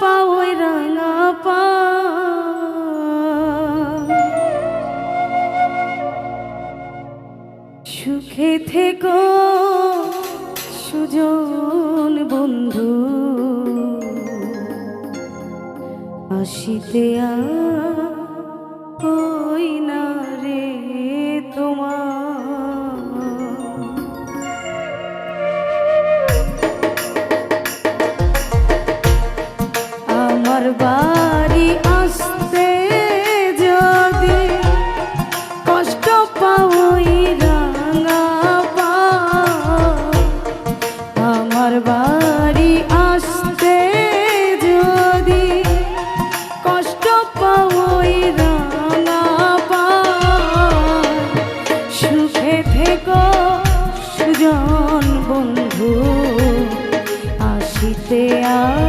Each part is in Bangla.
পাওই রাঙা পা। সুখে থেকো সুজন বন্ধু। আসিতে ওই আমার বাড়ি আসতে যদি কষ্ট পাওই রাঙা পা। আমার বাড়ি আসতে যদি কষ্ট পাওই রাঙা পা। সুখে থেকো সুজন বন্ধু, আসিতে আ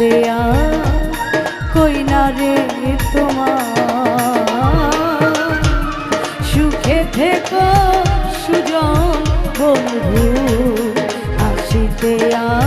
আসতে কই না রে তোমার। সুখে থেকো সুজন বন্ধু আসিতে আ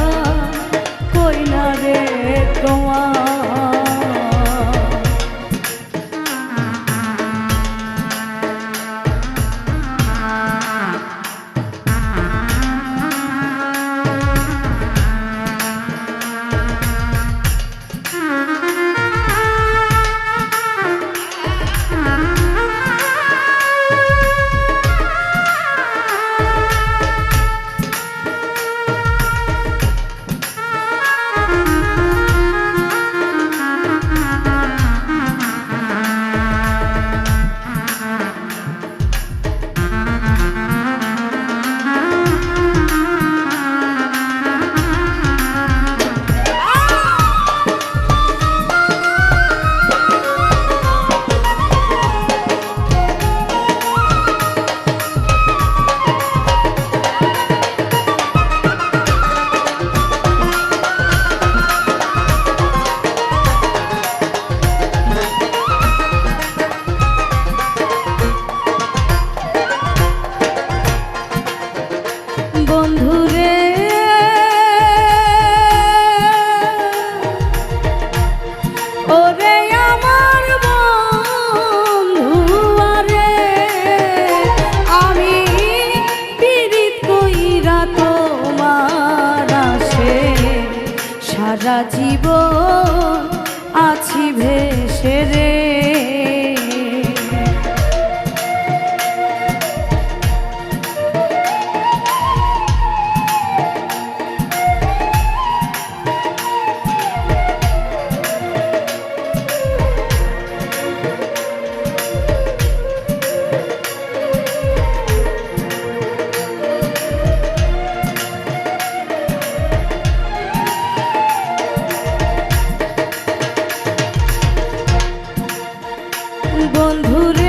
বন্ধুর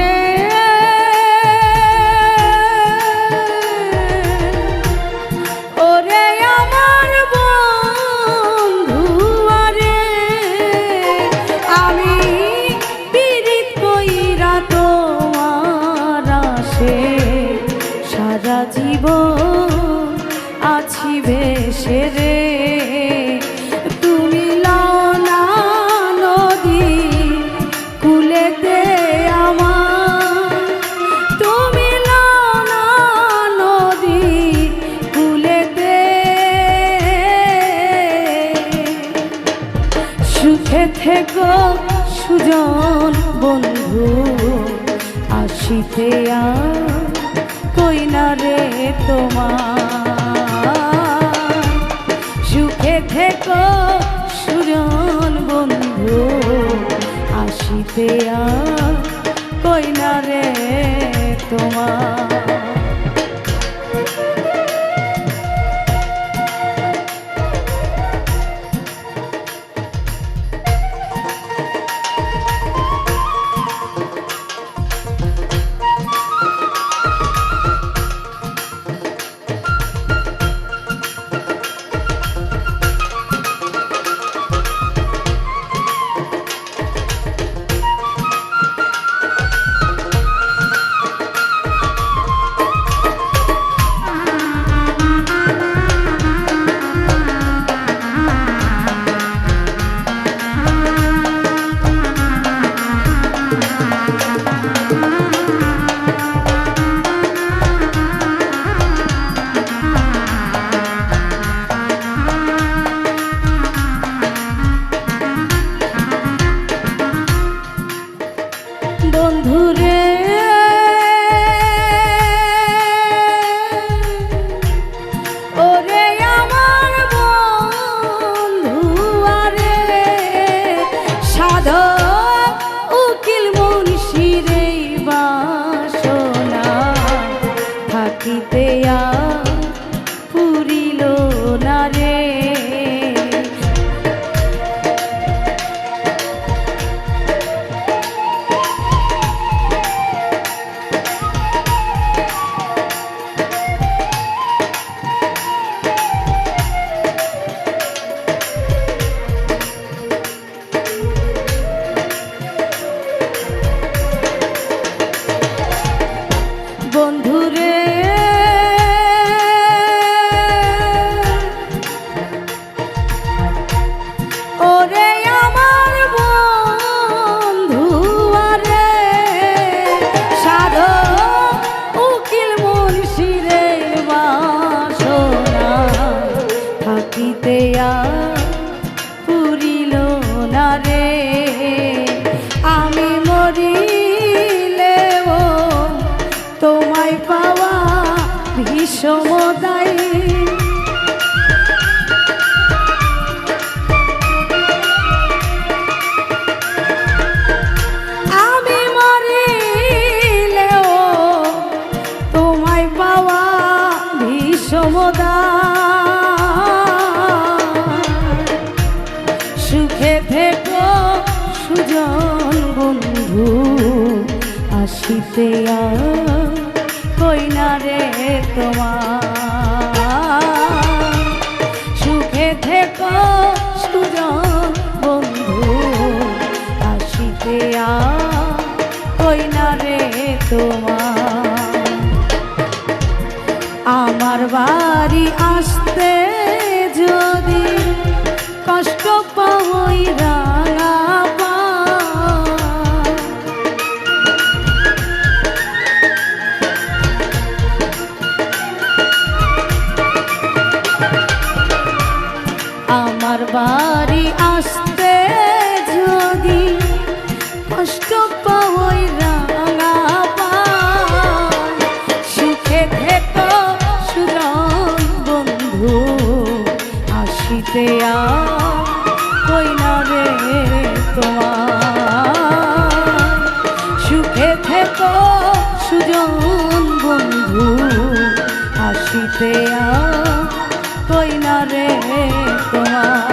সাথে কই না রে তোমার? সুখে থেকো সুজন বন্ধু আসিতে কই না রে তোমার? ভীষমদায়ী আমি তোমায় পাওয়া সুখে সুজন বন্ধু আসিতে আর কইনা রে তোমার। সুখে থেকো সুজন বন্ধু আসিতে আর কইনা রে তোমার। আমার বাড়ি আসতে আসিতে আর কই না রে তোমার।